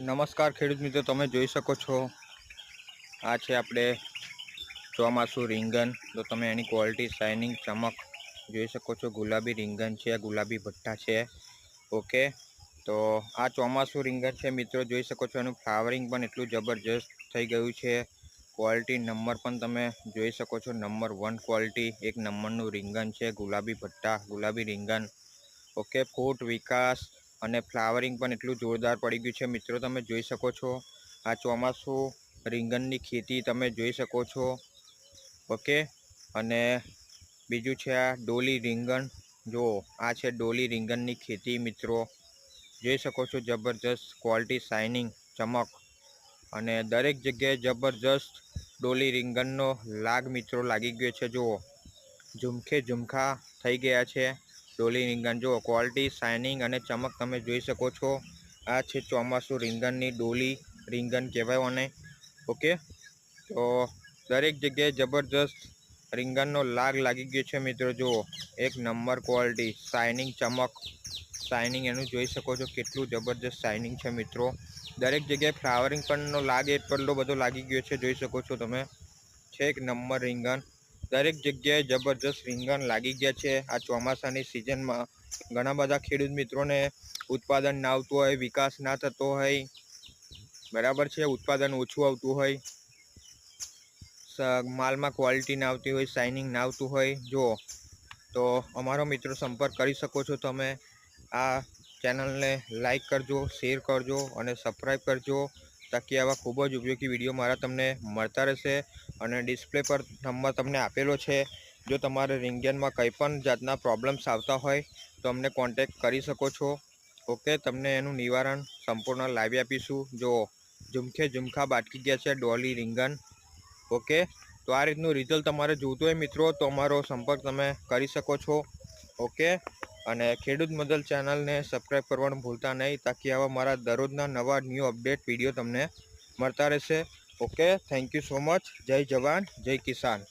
નમસ્કાર ખેડૂત મિત્રો, તમે જોઈ શકો છો. આ છે આપણે ચોમાસું રીંગણ. તો તમે એની ક્વોલિટી શાઇનિંગ ચમક જોઈ શકો છો. ગુલાબી રીંગણ છે, ગુલાબી ભઠ્ઠા છે. ઓકે તો આ ચોમાસું રીંગણ છે મિત્રો, જોઈ શકો છો. એનું ફ્લાવરિંગ પણ એટલું જબરજસ્ત થઈ ગયું છે. ક્વોલિટી નંબર પણ તમે જોઈ શકો છો. નંબર વન ક્વોલિટી એક નંબરનું રીંગણ છે. ગુલાબી ભઠ્ઠા, ગુલાબી રીંગણ. ઓકે ફૂટ વિકાસ અને ફ્લાવરિંગ પણ એટલું જોરદાર પડી ગયું છે. મિત્રો, તમે જોઈ શકો છો આ ચોમાસું રીંગણની ખેતી તમે જોઈ શકો છો. ઓકે? અને બીજું છે આ ડોલી રીંગણ. જુઓ, આ છે ડોલી રીંગણની ખેતી, મિત્રો. જોઈ શકો છો જબરજસ્ત ક્વોલિટી, શાઇનિંગ, ચમક. અને દરેક જગ્યાએ જબરજસ્ત ડોલી રીંગણનો લાગ, મિત્રો, લાગી ગયો છે. જુઓ, ઝુમખે ઝુમખા થઈ ગયા છે. ડોલી રીંગણ. જુઓ ક્વોલિટી શાઇનિંગ અને ચમક તમે જોઈ શકો છો. આ છે ચોમાસું રીંગણની ડોલી રીંગણ કહેવાય અને ઓકે? તો દરેક જગ્યાએ જબરજસ્ત રીંગણનો લાગ લાગી ગયો છે મિત્રો, જુઓ. એક નંબર ક્વોલિટી શાઇનિંગ ચમક. શાઇનિંગ એનું જોઈ શકો છો કેટલું જબરજસ્ત શાઇનિંગ છે મિત્રો. દરેક જગ્યાએ ફ્લાવરિંગ પણનો લાગ એટલો બધો લાગી ગયો છે, જોઈ શકો છો તમે. છે એક નંબર રીંગણ. દરેક જગ્યાએ જબરજસ્ત રીંગણ લાગી ગયા છે. આ ચોમાસાની સિઝનમાં ઘણા બધા ખેડૂત મિત્રોને ઉત્પાદન ના આવતું હોય, વિકાસ ના થતો હોય, બરાબર છે, ઉત્પાદન ઓછું આવતું હોય માલમાં ક્વોલિટી ના આવતી હોય શાઇનિંગ ના આવતું હોય. જો, તો અમારો મિત્રો સંપર્ક કરી શકો છો તમે. આ ચેનલને લાઈક કરજો શેર કરજો અને સબસ્ક્રાઈબ કરજો. તાકી આવા ખૂબ જ ઉપયોગી વીડિયો મારા તમને મળતા રહેશે અને ડિસ્પ્લે પર નંબર તમને આપેલો છે. જો તમારે રિંગનમાં કંઈ પણ જાતના પ્રોબ્લેમ્સ આવતા હોય, તો અમને કોન્ટેક કરી શકો છો. ઓકે, તમને એનું નિવારણ સંપૂર્ણ લાવી આપીશું. જુઓ, ઝુમખે ઝુમખા બાટકી ગયા છે ડોલી રીંગણ ઓકે, તો આ રીતનું રિઝલ્ટ તમારે જોઈતું હોય મિત્રો, તો અમારો સંપર્ક તમે કરી શકો છો. ઓકે અને ખેડૂત મદલ ચેનલને સબસ્ક્રાઈબ કરવાનું ભૂલતા નહીં તાકી આવા મારા દરરોજના નવા ન્યૂ અપડેટ વીડિયો તમને મળતા રહેશે. Okay, thank you so much. જય જવાન, જય કિસાન.